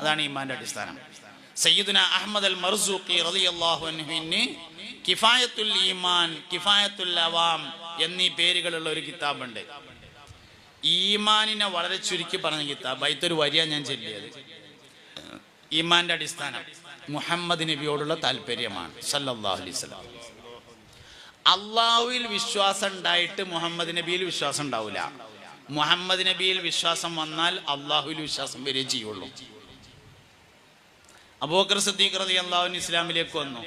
അതാണ് ഈമാന്റെ അടിസ്ഥാനം. സയ്യിദുന അഹമ്മദ് അൽ മർസൂഖി റളിയല്ലാഹു അൻഹുവിന് കിഫായത്തുൽ ഈമാൻ കിഫായത്തുൽ അവാം എന്നീ പേരുകളുള്ള ഒരു കിതാബുണ്ട്. ഈമാനിനെ വളരെ ചുരുക്കി പറഞ്ഞ കിതാബ്. അയിത്തൊരു വരിയാണ് ഞാൻ ചൊല്ലിയത്. ഈമാന്റെ അടിസ്ഥാനം മുഹമ്മദ് നബിയോടുള്ള താല്പര്യമാണ്. സല്ലല്ലാഹു അലൈഹി വസല്ലം. അള്ളാഹുവിൽ വിശ്വാസം ഉണ്ടായിട്ട് മുഹമ്മദ് നബിയിൽ വിശ്വാസം ഉണ്ടാവില്ല മുഹമ്മദ് നബിയിൽ വിശ്വാസം വന്നാൽ അള്ളാഹുവിൽ വിശ്വാസം വരികയും ചെയ്യുള്ളൂ. അബൂക്കർ സദ്ദീഖ് റതി അള്ളാഹുവിൻ ഇസ്ലാമിലേക്ക് വന്നു.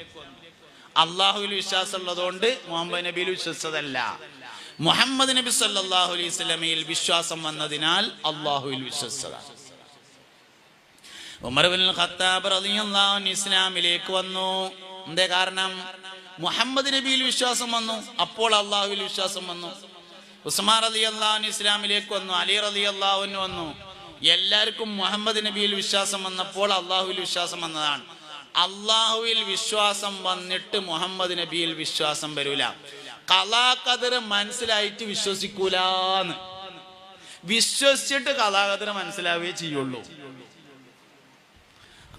അള്ളാഹുവിൽ വിശ്വാസം ഉള്ളതുകൊണ്ട് മുഹമ്മദ് നബിയിൽ വിശ്വസിച്ചതല്ല. മുഹമ്മദ് നബി സല്ലാഹു അലൈഹി വസല്ലമയിൽ വിശ്വാസം വന്നതിനാൽ അള്ളാഹുവിൽ വിശ്വസിച്ചതാണ്. ഉമർ ബിൻ ഖത്താബ് റളിയല്ലാഹു അൻഹു ഇസ്ലാമിലേക്ക് വന്നു. എന്തേ കാരണം? മുഹമ്മദ് നബിയിൽ വിശ്വാസം വന്നു. അപ്പോൾ അള്ളാഹുവിൽ വിശ്വാസം വന്നു. ഉസ്മാൻ അലി അള്ളാഹുൻ ഇസ്ലാമിലേക്ക് വന്നു അലി റലി അള്ളാഹുവിന് വന്നു. എല്ലാവർക്കും മുഹമ്മദ് നബിയിൽ വിശ്വാസം വന്നപ്പോൾ അള്ളാഹുവിൽ വിശ്വാസം വന്നതാണ്. അള്ളാഹുവിൽ വിശ്വാസം വന്നിട്ട് മുഹമ്മദ് നബിയിൽ വിശ്വാസം വരൂല. കലാകതിർ മനസ്സിലായിട്ട് വിശ്വസിക്കൂലാന്ന്. വിശ്വസിച്ചിട്ട് കലാകതിർ മനസ്സിലാവുകയേ ചെയ്യുള്ളൂ.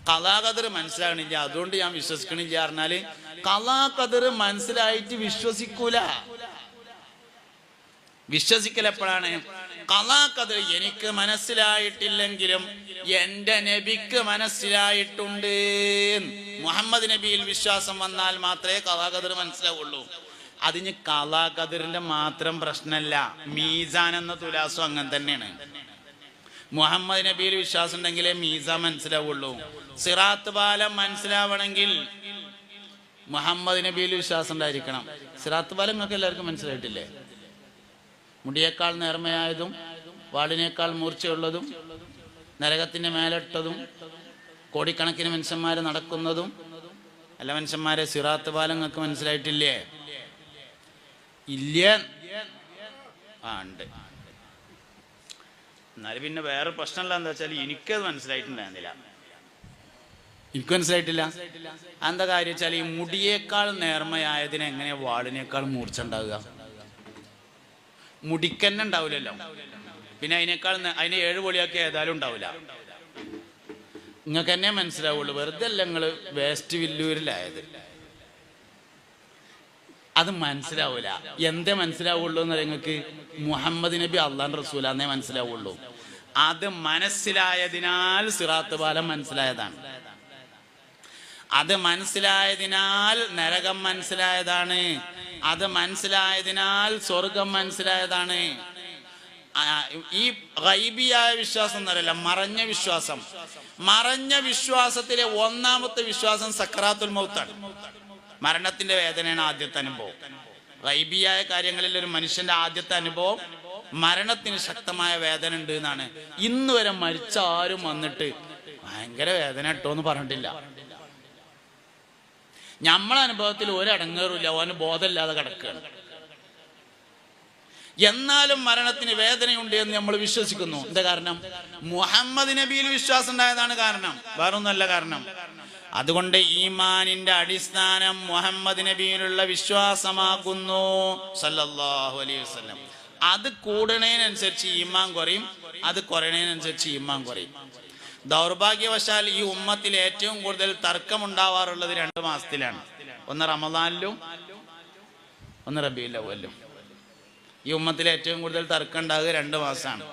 കലാകതിർ മനസ്സിലാകണില്ല അതുകൊണ്ട് ഞാൻ വിശ്വസിക്കണില്ല പറഞ്ഞാൽ കലാകതിർ മനസ്സിലായിട്ട് വിശ്വസിക്കൂല. വിശ്വസിക്കൽ എപ്പോഴാണ് കലാകതിർ എനിക്ക് മനസ്സിലായിട്ടില്ലെങ്കിലും എന്റെ നബിക്ക് മനസ്സിലായിട്ടുണ്ട് മുഹമ്മദ് നബിയിൽ വിശ്വാസം വന്നാൽ മാത്രമേ കലാകതിർ മനസ്സിലാവുള്ളൂ. അതിന് കലാകതിറിന്റെ മാത്രം പ്രശ്നമല്ല മീസാൻ എന്ന തുലാസം അങ്ങനെ തന്നെയാണ്. മുഹമ്മദ് നബിയിൽ വിശ്വാസം ഉണ്ടെങ്കിലേ മീസ മനസ്സിലാവുള്ളൂ. സിറാത്ത് പാലം മനസ്സിലാവണമെങ്കിൽ മുഹമ്മദ് നബിയിൽ വിശ്വാസം ഉണ്ടായിരിക്കണം. സിറാത്ത് പാലം നിങ്ങൾക്ക് എല്ലാവർക്കും മനസ്സിലായിട്ടില്ലേ? മുടിയേക്കാൾ നേർമയായതും വാളിനേക്കാൾ മൂർച്ചയുള്ളതും നരകത്തിന്റെ മേലിട്ടതും കോടിക്കണക്കിന് മനുഷ്യന്മാർ നടക്കുന്നതും അല്ല മനുഷ്യന്മാരെ സിറാത്ത് പാലം നിങ്ങൾക്ക് മനസ്സിലായിട്ടില്ലേ? ഇല്ല? ആ ഉണ്ട്. എന്നാലും പിന്നെ വേറെ പ്രശ്നമല്ല എന്താ വെച്ചാൽ എനിക്കത് മനസ്സിലായിട്ടുണ്ടായിരുന്നില്ല. എനിക്ക് മനസ്സിലായിട്ടില്ല. എന്താ കാര്യം വെച്ചാൽ ഈ മുടിയേക്കാൾ നേർമയായതിന് വാളിനേക്കാൾ മൂർച്ച ഉണ്ടാവുക? മുടിക്കന്നെ ഉണ്ടാവില്ലല്ലോ പിന്നെ അതിനേക്കാൾ അതിനെ ഏഴ് പൊളിയാക്കി ഏതായാലും ഉണ്ടാവില്ല നിങ്ങൾക്ക് തന്നെ മനസ്സിലാവുള്ളൂ വെറുതെ അല്ല നിങ്ങൾ വേസ്റ്റ് വില്ലൂരിലായത്. അത് മനസ്സിലാവൂല. എന്തേ മനസ്സിലാവുള്ളൂ എന്ന് നിങ്ങൾക്ക് മുഹമ്മദ് നബി അള്ളാൻ റസൂലാന്നേ മനസ്സിലാവുള്ളൂ. അത് മനസ്സിലായതിനാൽ സിറാത്ത് പാലം മനസ്സിലായതാണ്. അത് മനസ്സിലായതിനാൽ നരകം മനസ്സിലായതാണ്. അത് മനസ്സിലായതിനാൽ സ്വർഗം മനസ്സിലായതാണ്. ഈ ഗൈബിയായ വിശ്വാസം എന്നറിയില്ല മറഞ്ഞ വിശ്വാസം. മറഞ്ഞ വിശ്വാസത്തിലെ ഒന്നാമത്തെ വിശ്വാസം സക്രാത്തുൽ മൗത്താണ്. മരണത്തിന്റെ വേദനയാണ് ആദ്യത്തെ അനുഭവം. ഗൈബിയായ കാര്യങ്ങളിൽ ഒരു മനുഷ്യന്റെ ആദ്യത്തെ അനുഭവം മരണത്തിന് ശക്തമായ വേദന ഉണ്ട് എന്നാണ്. ഇന്ന് വരെ മരിച്ച ആരും വന്നിട്ട് ഭയങ്കര വേദന ഇട്ടോ എന്ന് പറഞ്ഞിട്ടില്ല. നമ്മളെ അനുഭവത്തിൽ ഒരടങ്ങേറില്ല ഓന് ബോധമില്ലാതെ കിടക്കുകയാണ് എന്നാലും മരണത്തിന് വേദനയുണ്ട് എന്ന് നമ്മൾ വിശ്വസിക്കുന്നു. എന്താ കാരണം? മുഹമ്മദ് നബിയിൽ വിശ്വാസം ഉണ്ടായതാണ് കാരണം. വേറൊന്നല്ല കാരണം. അതുകൊണ്ട് ഈമാനിന്റെ അടിസ്ഥാനം മുഹമ്മദ് നബിയിലുള്ള വിശ്വാസമാകുന്നു സല്ലല്ലാഹു അലൈഹി വസല്ലം. അത് കൂടണേനനുസരിച്ച് ഈമാൻ കുറയും അത് കുറയണേനനുസരിച്ച് ഈമാൻ കുറയും. ദൗർഭാഗ്യവശാൽ ഈ ഉമ്മത്തിൽ ഏറ്റവും കൂടുതൽ തർക്കം തർക്കമുണ്ടാവാറുള്ളത് രണ്ട് മാസത്തിലാണ്. ഒന്ന് റമദാനിലും ഒന്ന് റബിയിലും ഈ ഉമ്മത്തിൽ ഏറ്റവും കൂടുതൽ തർക്കം ഉണ്ടാകുക രണ്ട് മാസമാണ്.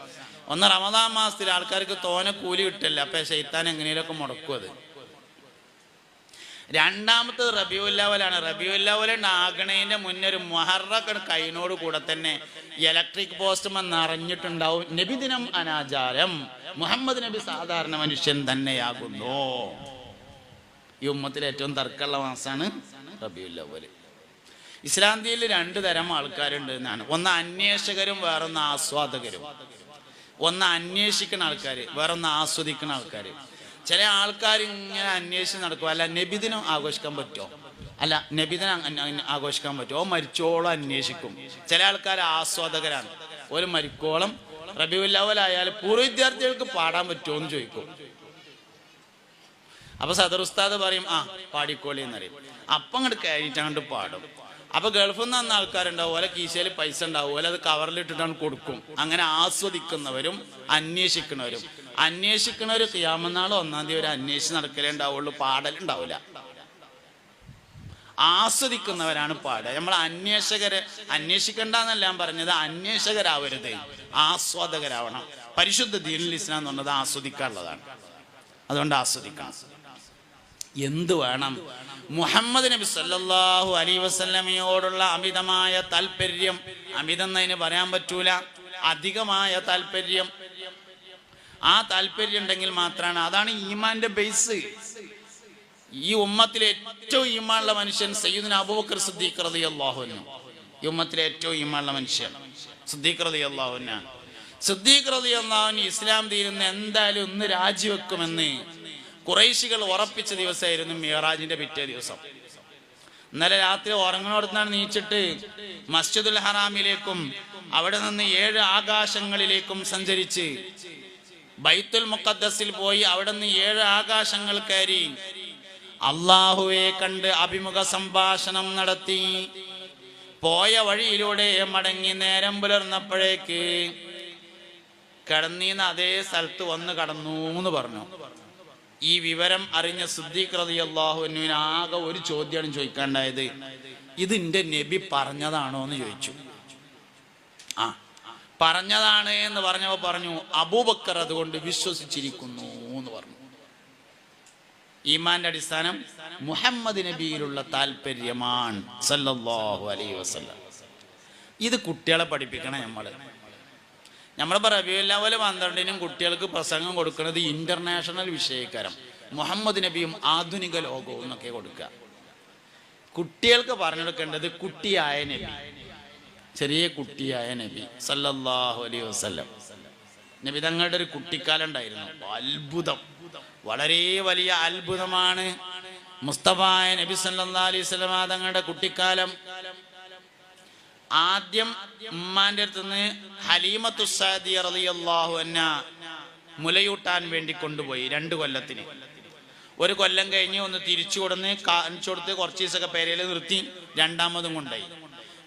ഒന്ന് റമദാൻ മാസത്തിൽ ആൾക്കാർക്ക് തോനെ കൂലി കിട്ടില്ല അപ്പൊ ശൈത്താൻ എങ്ങനെയൊക്കെ മുടക്കും അത്. രണ്ടാമത്തത് റബിയുല്ലാവലാണ് റബിയുല്ലാവലുണ്ട് ആകണേന്റെ മുന്നേ ഒരു കൈനോട് കൂടെ തന്നെ ഇലക്ട്രിക് പോസ്റ്റ് നിറഞ്ഞിട്ടുണ്ടാവും. നബിദിനം അനാചാരം. മുഹമ്മദ് നബി സാധാരണ മനുഷ്യൻ തന്നെയാകുന്നു. ഈ ഉമ്മത്തിൽ ഏറ്റവും തർക്കമുള്ള മാസമാണ് റബിയുല്ലാവൽ ഇസ്ലാന്തിയിൽ രണ്ട് തരം ആൾക്കാരുണ്ട് എന്നാണ്. ഒന്ന് അന്വേഷകരും വേറൊന്ന് ആസ്വാദകരും. ഒന്ന് അന്വേഷിക്കുന്ന ആൾക്കാർ വേറൊന്ന് ആസ്വദിക്കുന്ന ആൾക്കാർ ചില ആൾക്കാർ ഇങ്ങനെ അന്വേഷിച്ച് നടക്കും. അല്ല നബിദിനം ആഘോഷിക്കാൻ പറ്റുമോ? അല്ല നബിദിനം ആഘോഷിക്കാൻ പറ്റുമോ? മരിച്ചോളം അന്വേഷിക്കും. ചില ആൾക്കാർ ആസ്വാദകരാണ്. ഒരു മരിക്കോളം. റബിയുല്ലാവലായാൽ പൂർവ വിദ്യാർത്ഥികൾക്ക് പാടാൻ പറ്റുമോ എന്ന് ചോദിക്കും. അപ്പൊ സദർ ഉസ്താദ് പറയും ആ പാടിക്കോളി എന്നറിയും. അപ്പം അങ്ങോട്ട് കയറിയിട്ട് പാടും. അപ്പൊ ഗൾഫിൽ നിന്ന് വന്ന ആൾക്കാരുണ്ടാവും. ഓലെ കീശയിൽ പൈസ ഉണ്ടാവും. ഓലെ അത് കവറിലിട്ടിട്ടാണ് കൊടുക്കും. അങ്ങനെ ആസ്വദിക്കുന്നവരും അന്വേഷിക്കുന്നവരും. അന്വേഷിക്കുന്നവർ ക്യാമനാൾ ഒന്നാം തീയതി ഒരു അന്വേഷിച്ച് നടക്കലേ ഉണ്ടാവുള്ളൂ. പാടലുണ്ടാവില്ല ആസ്വദിക്കുന്നവരാണ് പാടുക. നമ്മൾ അന്വേഷകരെ അന്വേഷിക്കണ്ടെന്നല്ല ഞാൻ പറഞ്ഞത്. അന്വേഷകരാവരുത്. ആസ്വാദകരാവണം. പരിശുദ്ധ ദീനുൽ ഇസ്ലാം എന്ന് പറഞ്ഞത് ആസ്വദിക്കാനുള്ളതാണ്. അതുകൊണ്ട് ആസ്വദിക്കണം. എന്ത് വേണം? മുഹമ്മദ് നബി സല്ലാഹു അലൈ വസ്ലമയോടുള്ള അമിതമായ താല്പര്യം അമിതം എന്നതിന് പറയാൻ പറ്റൂല. അധികമായ താല്പര്യം ആ താല്പര്യം ഉണ്ടെങ്കിൽ മാത്രമാണ്. അതാണ് ഈമാന്റെ ബേസ് ഈ ഉമ്മത്തിലെ ഏറ്റവും ഈമാനുള്ള മനുഷ്യൻ സയ്യിദിന് അബൂബക്കർ സിദ്ദീഖ് റളിയല്ലാഹു അൻഹു. ഈ ഉമ്മത്തിലെ ഏറ്റവും ഈമാനുള്ള മനുഷ്യൻ സിദ്ദീഖ് റളിയല്ലാഹു അൻഹു സിദ്ദീഖ് റളിയല്ലാഹു അൻഹു ഇസ്ലാം തീരുന്ന എന്തായാലും ഒന്ന് രാജിവെക്കുമെന്ന് കുറേശികൾ ഉറപ്പിച്ച ദിവസമായിരുന്നു മിയറാജിന്റെ പിറ്റേ ദിവസം. ഇന്നലെ രാത്രി ഉറങ്ങണോടത്താണ് നീച്ചിട്ട് മസ്ജിദുൽ ഹറാമിലേക്കും അവിടെ നിന്ന് ഏഴ് ആകാശങ്ങളിലേക്കും സഞ്ചരിച്ച് ബൈത്തുൽ മുഖദ്ദസിൽ പോയി അവിടെ നിന്ന് ഏഴ് ആകാശങ്ങൾ കയറി. അള്ളാഹുവെ കണ്ട് അഭിമുഖ സംഭാഷണം നടത്തി. പോയ വഴിയിലൂടെ മടങ്ങി നേരം പുലർന്നപ്പോഴേക്ക് കിടന്നീന്ന് അതേ സ്ഥലത്ത് വന്ന് കടന്നു എന്ന് പറഞ്ഞു. ഈ വിവരം അറിഞ്ഞ സിദ്ദീഖ് റതി അള്ളാഹുവിന് ആകെ ഒരു ചോദ്യമാണ് ചോദിക്കാണ്ടായത് ഇത് എന്റെ നബി പറഞ്ഞതാണോ എന്ന് ചോദിച്ചു. ആ പറഞ്ഞതാണ് എന്ന് പറഞ്ഞവ പറഞ്ഞു അബൂബക്കർ അതുകൊണ്ട് വിശ്വസിച്ചിരിക്കുന്നു എന്ന് പറഞ്ഞു. ഈമാന്റെ അടിസ്ഥാനം മുഹമ്മദ് നബിയിലുള്ള താല്പര്യമാണ് സല്ലല്ലാഹു അലൈഹി വസല്ലം. ഇത് കുട്ടികളെ പഠിപ്പിക്കണം നമ്മൾ നമ്മളിപ്പോൾ റബിയുല്ലാവൽ പന്ത്രണ്ടിനും കുട്ടികൾക്ക് പ്രസംഗം കൊടുക്കുന്നത് ഇന്റർനാഷണൽ വിഷയക്കാരം. മുഹമ്മദ് നബിയും ആധുനിക ലോകവും എന്നൊക്കെ കൊടുക്കുക കുട്ടികൾക്ക് പറഞ്ഞു കൊടുക്കേണ്ടത് കുട്ടിയായ നബി. ചെറിയ കുട്ടിയായ നബി സല്ലല്ലാഹു അലൈഹി വസല്ലം. നബി തങ്ങളുടെ ഒരു കുട്ടിക്കാലം ഉണ്ടായിരുന്നു. അത്ഭുതം. വളരെ വലിയ അത്ഭുതമാണ് മുസ്തഫായ നബി സല്ലാ അലൈഹി വസല്ലമ തങ്ങളുടെ കുട്ടിക്കാലം. ആദ്യം ഉമ്മാന്റെ അടുത്ത് നിന്ന് ഹലീമത്തു അള്ളാഹു അന്ന മുലയൂട്ടാൻ വേണ്ടി കൊണ്ടുപോയി രണ്ട് കൊല്ലത്തിന്. ഒരു കൊല്ലം കഴിഞ്ഞ് ഒന്ന് തിരിച്ചു കൊടുന്ന് കാണിച്ചു കൊടുത്ത് കുറച്ച് ദിവസമൊക്കെ പേരയിൽ നിർത്തി രണ്ടാമതും കൊണ്ടുപോയി.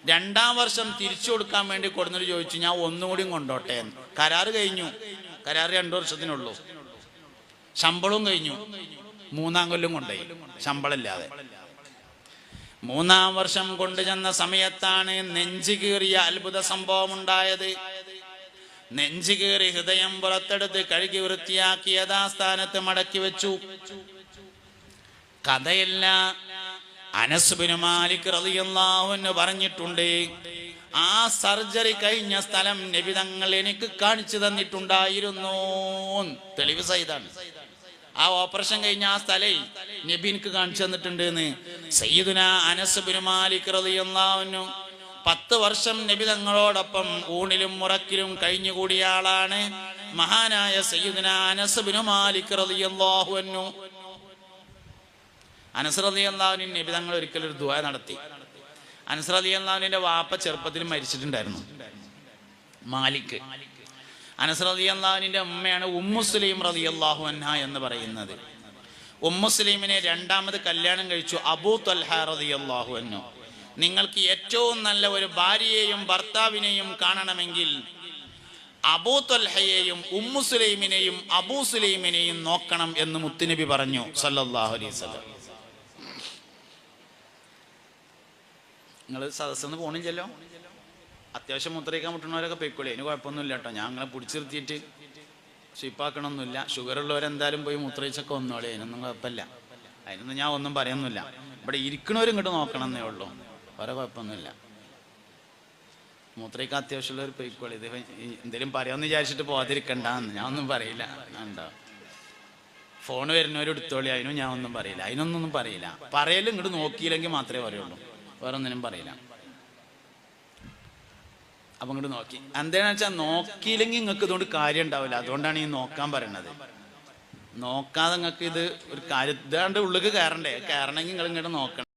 രണ്ടാം വർഷം തിരിച്ചു കൊടുക്കാൻ വേണ്ടി കൊടുന്നിട്ട് ചോദിച്ചു ഞാൻ ഒന്നുകൂടിയും കൊണ്ടോട്ടെ എന്ന്. കരാറ് കഴിഞ്ഞു. കരാറ് രണ്ടു വർഷത്തിനുള്ളൂ. ശമ്പളവും കഴിഞ്ഞു. മൂന്നാം കൊല്ലം കൊണ്ടുപോയി. ശമ്പളമില്ലാതെ. മൂന്നാം വർഷം കൊണ്ടു ചെന്ന സമയത്താണ് നെഞ്ചു കീറിയ അത്ഭുത സംഭവം ഉണ്ടായത് നെഞ്ചു കീറി ഹൃദയം പുറത്തെടുത്ത് കഴുകി വൃത്തിയാക്കി യഥാസ്ഥാനത്ത് മടക്കി വെച്ചു. കഥയല്ല. അനസുബിന് മാലിക് പറഞ്ഞിട്ടുണ്ട് ആ സർജറി കഴിഞ്ഞ സ്ഥലം നബിതങ്ങൾ എനിക്ക് കാണിച്ചു തന്നിട്ടുണ്ടായിരുന്നു തെളിവ് സഹിതാണ്. ആ ഓപ്പറേഷൻ കഴിഞ്ഞ ആ സ്ഥലേ നബി എനിക്ക് കാണിച്ചു തന്നിട്ടുണ്ട് എന്ന് സയ്യിദുന അനസ് ബിൻ മാലിക് പത്ത് വർഷം നബി തങ്ങളോടൊപ്പം ഊണിലും മുറക്കിലും കഴിഞ്ഞുകൂടിയ ആളാണ് മഹാനായ സയ്യിദുന അനസ് ബിൻ മാലിക് റളിയല്ലാഹു അൻഹു. അനസ് റളിയല്ലാഹുവിന് നബി തങ്ങൾ ഒരിക്കലും ഒരു ദുആ നടത്തി. അനസ് റളിയല്ലാഹുവിന്റെ വാപ്പ ചെറുപ്പത്തിൽ മരിച്ചിട്ടുണ്ടായിരുന്നു. മാലിക്. അനസ് റളിയല്ലാഹുവിന്റെ ഉമ്മയാണ് ഉമ്മുസ്ലീം അള്ളാഹു അന്ന എന്ന് പറയുന്നത്. ഉമ്മുസ്ലീമിനെ രണ്ടാമത് കല്യാണം കഴിച്ചു അബൂ തൽഹ അള്ളാഹു അന്നു നിങ്ങൾക്ക് ഏറ്റവും നല്ല ഒരു ഭാര്യയെയും ഭർത്താവിനെയും കാണണമെങ്കിൽ അബൂ തൊൽഹയെയും ഉമ്മു സുലൈമിനെയും അബൂ സുലൈമിനെയും നോക്കണം എന്ന് മുത്തുനബി പറഞ്ഞു സല്ലാഹു അലൈഹി വസല്ലം. നിങ്ങൾ സദസ്സെന്ന് പോണില്ലല്ലോ. അത്യാവശ്യം മുദ്രയിക്കാൻ മുട്ടണവരൊക്കെ പൊയ്ക്കോളി. അതിന് കുഴപ്പമൊന്നുമില്ല കേട്ടോ ഞാൻ അങ്ങനെ പിടിച്ചു നിർത്തിയിട്ട് ഷിപ്പാക്കണമൊന്നുമില്ല ഷുഗർ ഉള്ളവരെന്തായാലും പോയി മുത്രയിച്ചൊക്കെ വന്നോളി. അതിനൊന്നും കുഴപ്പമില്ല. അതിനൊന്നും ഞാൻ ഒന്നും പറയുന്നില്ല. ഇവിടെ ഇരിക്കണവരും ഇങ്ങോട്ട് നോക്കണം എന്നേ ഉള്ളൂ. വേറെ കുഴപ്പമൊന്നുമില്ല. മൂത്രയ്ക്ക് അത്യാവശ്യമുള്ളവർ പൊയ്ക്കോളി. ഇത് എന്തെങ്കിലും പറയാമെന്ന് വിചാരിച്ചിട്ട് പോകാതിരിക്കണ്ടെന്ന് ഞാൻ ഒന്നും പറയില്ല. ഉണ്ടോ ഫോൺ വരുന്നവരെടുത്തോളി അതിനും ഞാൻ ഒന്നും പറയില്ല. അതിനൊന്നും പറയില്ല. പറയലും ഇങ്ങോട്ട് നോക്കിയില്ലെങ്കിൽ മാത്രമേ പറയുള്ളൂ. വേറെ ഒന്നിനും പറയില്ല. അപ്പൊ ഇങ്ങോട്ട് നോക്കി. എന്താണെന്ന് വെച്ചാൽ നോക്കിയില്ലെങ്കിൽ നിങ്ങൾക്ക് ഇതുകൊണ്ട് കാര്യം ഉണ്ടാവില്ല. അതുകൊണ്ടാണ് ഈ നോക്കാൻ പറയണത്. നോക്കാതെ നിങ്ങൾക്ക് ഇത് ഒരു കാര്യം ഇതാണ്ട് ഉള്ളിൽ കയറണ്ടേ? കയറണമെങ്കിൽ നിങ്ങൾ ഇങ്ങോട്ട് നോക്കണം.